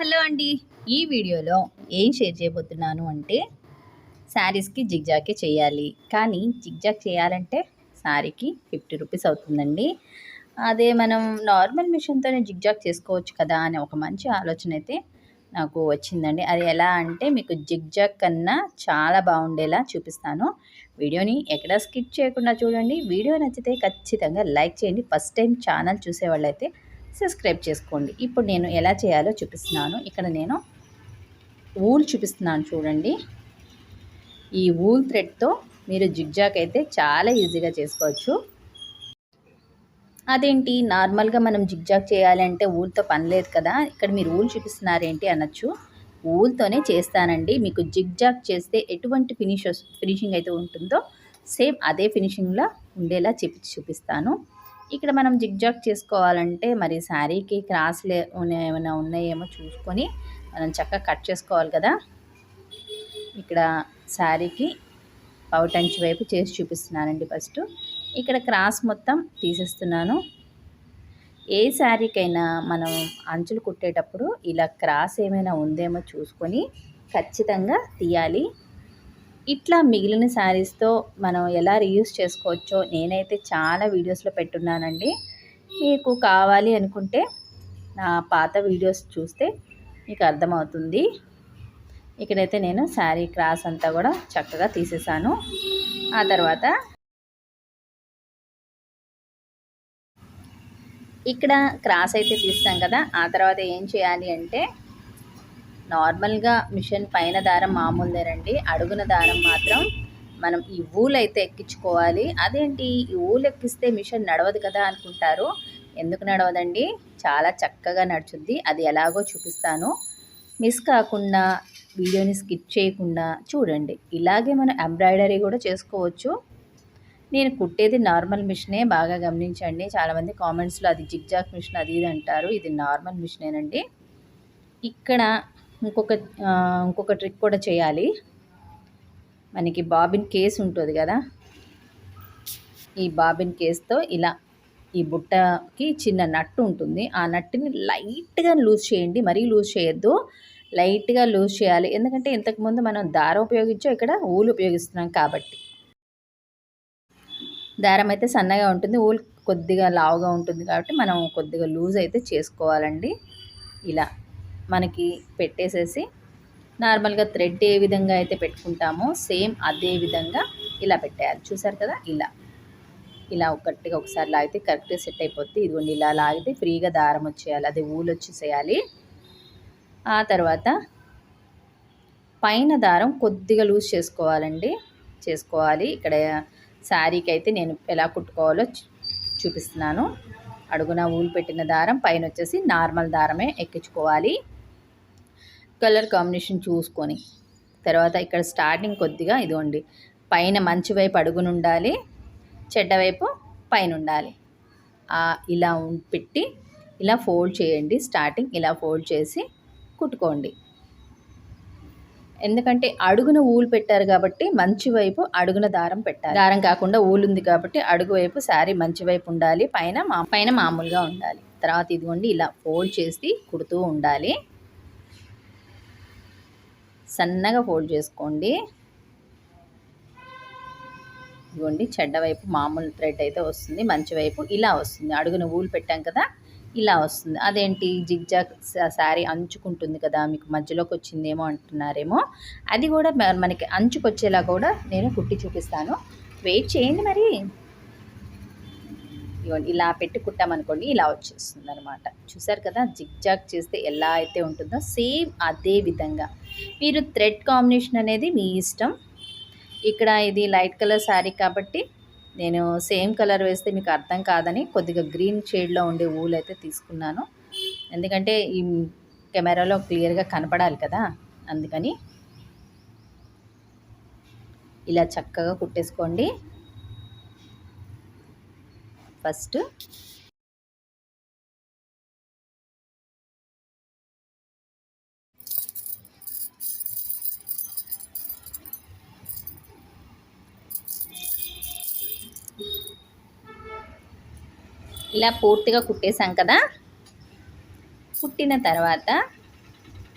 Hello అండి. ఈ వీడియోలో ఏం షేర్ చేయబోతున్నాను అంటే శారీస్కి జిగ్జాకే చేయాలి. కానీ జిగ్జాక్ చేయాలంటే శారీకి ఫిఫ్టీ రూపీస్ అవుతుందండి. అదే మనం నార్మల్ మిషన్తోనే జిగ్జాక్ చేసుకోవచ్చు కదా అని ఒక మంచి ఆలోచన అయితే నాకు వచ్చిందండి. అది ఎలా అంటే మీకు జిగ్జాక్ కన్నా చాలా బాగుండేలా చూపిస్తాను. వీడియోని ఎక్కడ స్కిప్ చేయకుండా చూడండి. వీడియో నచ్చితే ఖచ్చితంగా లైక్ చేయండి. ఫస్ట్ టైం ఛానల్ చూసేవాళ్ళైతే సబ్స్క్రైబ్ చేసుకోండి. ఇప్పుడు నేను ఎలా చేయాలో చూపిస్తున్నాను. ఇక్కడ నేను ఊల్ చూపిస్తున్నాను చూడండి. ఈ ఊల్ థ్రెడ్తో మీరు జిగ్జాక్ అయితే చాలా ఈజీగా చేసుకోవచ్చు. అదేంటి? నార్మల్గా మనం జిగ్జాక్ చేయాలంటే ఊల్తో పని లేదు కదా. ఇక్కడ మీరు ఊల్ చూపిస్తున్నారేంటి అనొచ్చు. ఊల్తోనే చేస్తానండి. మీకు జిగ్జాక్ చేస్తే ఎటువంటి ఫినిష్ ఫినిషింగ్ అయితే ఉంటుందో సేమ్ అదే ఫినిషింగ్లో ఉండేలా చెప్పి చూపిస్తాను. ఇక్కడ మనం జిగ్జాగ్ చేసుకోవాలంటే మరి శారీకి క్రాస్లే ఏమైనా ఉన్నాయేమో చూసుకొని మనం చక్కగా కట్ చేసుకోవాలి కదా. ఇక్కడ శారీకి పౌటంచి వైపు చేసి చూపిస్తున్నానండి ఫస్ట్. ఇక్కడ క్రాస్ మొత్తం తీసేస్తున్నాను. ఏ శారీకైనా మనం అంచులు కుట్టేటప్పుడు ఇలా క్రాస్ ఏమైనా ఉందేమో చూసుకొని ఖచ్చితంగా తీయాలి. ఇట్లా మిగిలిన శారీస్తో మనం ఎలా రీయూస్ చేసుకోవచ్చో నేనైతే చాలా వీడియోస్లో పెట్టున్నానండి. మీకు కావాలి అనుకుంటే నా పాత వీడియోస్ చూస్తే మీకు అర్థమవుతుంది. ఇక్కడైతే నేను శారీ క్రాస్ అంతా కూడా చక్కగా తీసేసాను. ఆ తర్వాత ఇక్కడ క్రాస్ అయితే తీస్తాం కదా ఆ తర్వాత ఏం చేయాలి అంటే నార్మల్గా మిషన్ పైన దారం మామూలుదేనండి అడుగున దారం మాత్రం మనం ఈ ఊలు అయితే ఎక్కించుకోవాలి. అదేంటి? ఈ ఊలు ఎక్కిస్తే మిషన్ నడవదు కదా అనుకుంటారు. ఎందుకు నడవదండి? చాలా చక్కగా నడుచుద్ది. అది ఎలాగో చూపిస్తాను. మిస్ కాకుండా వీడియోని స్కిప్ చేయకుండా చూడండి. ఇలాగే మనం ఎంబ్రాయిడరీ కూడా చేసుకోవచ్చు. నేను కుట్టేది నార్మల్ మిషనే బాగా గమనించండి. చాలామంది కామెంట్స్లో అది జిగ్జాక్ మిషన్ అది ఇది అంటారు. ఇది నార్మల్ మిషనేనండి. ఇక్కడ ఇంకొక ఇంకొక ట్రిక్ కూడా చేయాలి. మనకి బాబిన్ కేస్ ఉంటుంది కదా. ఈ బాబిన్ కేస్తో ఇలా ఈ బుట్టకి చిన్న నట్టు ఉంటుంది. ఆ నట్టుని లైట్గా లూజ్ చేయండి. మరీ లూజ్ చేయొద్దు. లైట్గా లూజ్ చేయాలి. ఎందుకంటే ఇంతకుముందు మనం దారం ఉపయోగించో ఇక్కడ ఊలు ఉపయోగిస్తున్నాం కాబట్టి. దారం అయితే సన్నగా ఉంటుంది. ఊలు కొద్దిగా లావుగా ఉంటుంది కాబట్టి మనం కొద్దిగా లూజ్ అయితే చేసుకోవాలండి. ఇలా. మనకి పెట్టేసేసి నార్మల్గా థ్రెడ్ ఏ విధంగా అయితే పెట్టుకుంటామో సేమ్ అదే విధంగా ఇలా పెట్టేయాలి. చూసారు కదా? ఇలా. ఇలా ఒకటిగా ఒకసారి లాగితే కరెక్ట్గా సెట్ అయిపోద్ది. ఇదిగోండి ఇలా లాగితే ఫ్రీగా దారం వచ్చేయాలి. అది ఊలు వచ్చేసేయాలి. ఆ తర్వాత పైన దారం కొద్దిగా లూజ్ చేసుకోవాలండి. చేసుకోవాలి. ఇక్కడ శారీకి అయితే నేను ఎలా కుట్టుకోవాలో చూపిస్తున్నాను. అడుగున ఊలు పెట్టిన దారం పైన వచ్చేసి నార్మల్ దారమే ఎక్కించుకోవాలి. కలర్ కాంబినేషన్ చూసుకొని తర్వాత ఇక్కడ స్టార్టింగ్ కొద్దిగా ఇదిగోండి పైన మంచి వైపు అడుగునుండాలి చెడ్డ వైపు పైన ఉండాలి. ఇలా పెట్టి ఇలా ఫోల్డ్ చేయండి స్టార్టింగ్ ఇలా ఫోల్డ్ చేసి కుట్టుకోండి. ఎందుకంటే అడుగున ఊలు పెట్టారు కాబట్టి మంచి వైపు అడుగున దారం పెట్టాలి. దారం కాకుండా ఊలు ఉంది కాబట్టి అడుగు వైపు శారీ మంచి వైపు ఉండాలి పైన మా పైన మామూలుగా ఉండాలి. తర్వాత ఇదిగోండి ఇలా ఫోల్డ్ చేసి కుడుతూ ఉండాలి. సన్నగా ఫోల్డ్ చేసుకోండి. ఇదిగోండి చెడ్డ వైపు మామూలు థ్రెడ్ అయితే వస్తుంది మంచి వైపు ఇలా వస్తుంది. అడుగున ఊలు పెట్టాం కదా ఇలా వస్తుంది. అదేంటి? జిగ్జాగ్ శారీ అంచుకుంటుంది కదా మీకు మధ్యలోకి వచ్చిందేమో అంటున్నారేమో. అది కూడా మనకి అంచుకొచ్చేలా కూడా నేను కుట్టి చూపిస్తాను. వెయిట్ చేయండి మరి. ఇవ్వండి ఇలా పెట్టి కుట్టామనుకోండి ఇలా వచ్చేస్తుంది అనమాట చూసారు కదా జిగ్జాగ్ చేస్తే ఎలా అయితే ఉంటుందో సేమ్ అదే విధంగా. మీరు థ్రెడ్ కాంబినేషన్ అనేది మీ ఇష్టం. ఇక్కడ ఇది లైట్ కలర్ శారీ కాబట్టి నేను సేమ్ కలర్ వేస్తే మీకు అర్థం కాదని కొద్దిగా గ్రీన్ షేడ్లో ఉండే ఊలు అయితే తీసుకున్నాను. ఎందుకంటే ఈ కెమెరాలో క్లియర్గా కనపడాలి కదా అందుకని ఇలా చక్కగా కుట్టేసుకోండి. ఫస్ట్ ఇలా పూర్తిగా కుట్టేసాం కదా. కుట్టిన తర్వాత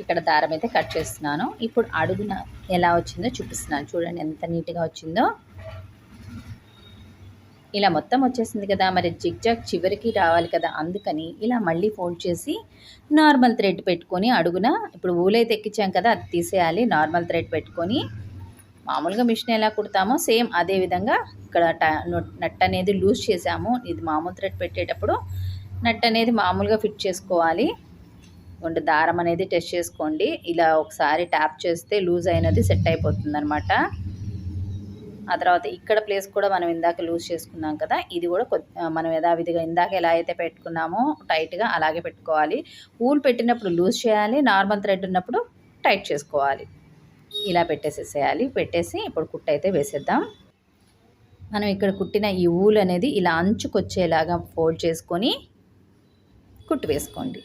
ఇక్కడ దారం అయితే కట్ చేస్తున్నాను. ఇప్పుడు అడుగున ఎలా వచ్చిందో చూపిస్తున్నాను. చూడండి ఎంత నీట్గా వచ్చిందో. ఇలా మొత్తం వచ్చేసింది కదా. మరి జిగ్జాగ్ చివరికి రావాలి కదా. అందుకని ఇలా మళ్ళీ ఫోల్డ్ చేసి నార్మల్ థ్రెడ్ పెట్టుకొని అడుగున ఇప్పుడు ఊలైతే ఎక్కించాం కదా. అది తీసేయాలి. నార్మల్ థ్రెడ్ పెట్టుకొని మామూలుగా మిషన్ ఎలా కుడతామో సేమ్ అదే విధంగా ఇక్కడ నట్ అనేది లూజ్ చేసాము. ఇది మామూలు థ్రెడ్ పెట్టేటప్పుడు నట్ అనేది మామూలుగా ఫిట్ చేసుకోవాలి. కొంత దారం అనేది టెస్ట్ చేసుకోండి. ఇలా ఒకసారి ట్యాప్ చేస్తే లూజ్ అయినది సెట్ అయిపోతుంది అనమాట ఆ తర్వాత ఇక్కడ ప్లేస్ కూడా మనం ఇందాక లూజ్ చేసుకున్నాం కదా ఇది కూడా మనం యథావిధిగా ఇందాక ఎలా అయితే పెట్టుకున్నామో టైట్గా అలాగే పెట్టుకోవాలి. ఊలు పెట్టినప్పుడు లూజ్ చేయాలి నార్మల్ థ్రెడ్ ఉన్నప్పుడు టైట్ చేసుకోవాలి. ఇలా పెట్టేసేసేయాలి. పెట్టేసి ఇప్పుడు కుట్ట అయితే వేసేద్దాం. మనం ఇక్కడ కుట్టిన ఈ ఊలు అనేది ఇలా అంచుకొచ్చేలాగా ఫోల్డ్ చేసుకొని కుట్టు వేసుకోండి.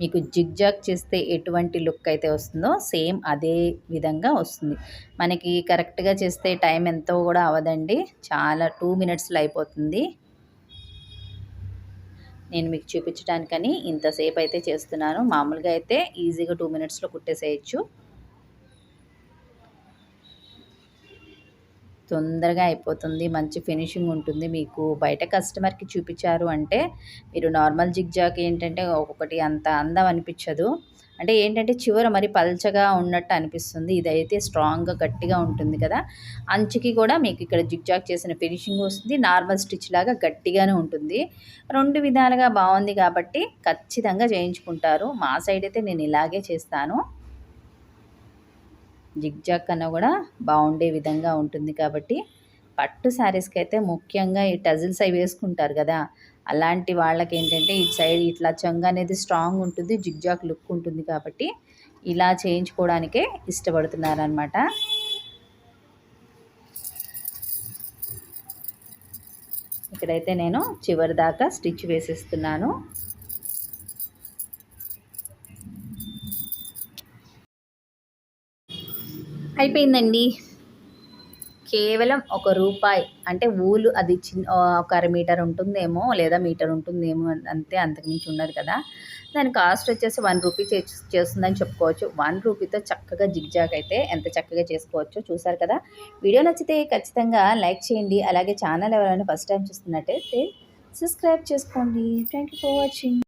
మీకు జిగ్జాగ్ చేస్తే ఎటువంటి లుక్ అయితే వస్తుందో సేమ్ అదే విధంగా వస్తుంది. మనకి కరెక్ట్గా చేస్తే టైం ఎంతో కూడా అవదండి చాలా టూ మినిట్స్లో అయిపోతుంది. నేను మీకు చూపించడానికని ఇంతసేపు అయితే చేస్తున్నాను. మామూలుగా అయితే ఈజీగా టూ మినిట్స్లో కుట్టేసేయచ్చు. తొందరగా అయిపోతుంది మంచి ఫినిషింగ్ ఉంటుంది. మీకు బయట కస్టమర్కి చూపించారు అంటే మీరు నార్మల్ జిగ్జాక్ ఏంటంటే ఒక్కొక్కటి అంత అందం అనిపించదు. అంటే ఏంటంటే చివర మరి పల్చగా ఉన్నట్టు అనిపిస్తుంది. ఇదైతే స్ట్రాంగ్గా గట్టిగా ఉంటుంది కదా. అంచుకి కూడా మీకు ఇక్కడ జిగ్జాగ్ చేసిన ఫినిషింగ్ వస్తుంది. నార్మల్ స్టిచ్ లాగా గట్టిగానే ఉంటుంది. రెండు విధాలుగా బాగుంది కాబట్టి ఖచ్చితంగా చేయించుకుంటారు. మా సైడ్ అయితే నేను ఇలాగే చేస్తాను. జిగ్జాగ్ కన్నా కూడా బాగుండే విధంగా ఉంటుంది కాబట్టి పట్టు శారీస్కి అయితే ముఖ్యంగా ఈ టజిల్స్ అవి వేసుకుంటారు కదా అలాంటి వాళ్ళకి ఏంటంటే ఇటు సైడ్ ఇట్లా చంగ అనేది స్ట్రాంగ్ ఉంటుంది జిగ్జాగ్ లుక్ ఉంటుంది కాబట్టి ఇలా చేయించుకోవడానికే ఇష్టపడుతున్నారనమాట ఇక్కడైతే నేను చివరి దాకా స్టిచ్ వేసేస్తున్నాను. అయిపోయిందండి. కేవలం ఒక రూపాయి అంటే ఊలు అది చిన్న ఒక అర మీటర్ ఉంటుందేమో లేదా మీటర్ ఉంటుందేమో అంతే అంతకుమించి ఉండదు కదా. దాని కాస్ట్ వచ్చేసి వన్ రూపీ చేస్తుందని చెప్పుకోవచ్చు. వన్ రూపీతో చక్కగా జిగ్జాగ్ అయితే ఎంత చక్కగా చేసుకోవచ్చో చూసారు కదా. వీడియో నచ్చితే ఖచ్చితంగా లైక్ చేయండి. అలాగే ఛానల్ ఎవరైనా ఫస్ట్ టైం చూస్తున్నట్టయితే సబ్స్క్రైబ్ చేసుకోండి. Thank you for watching.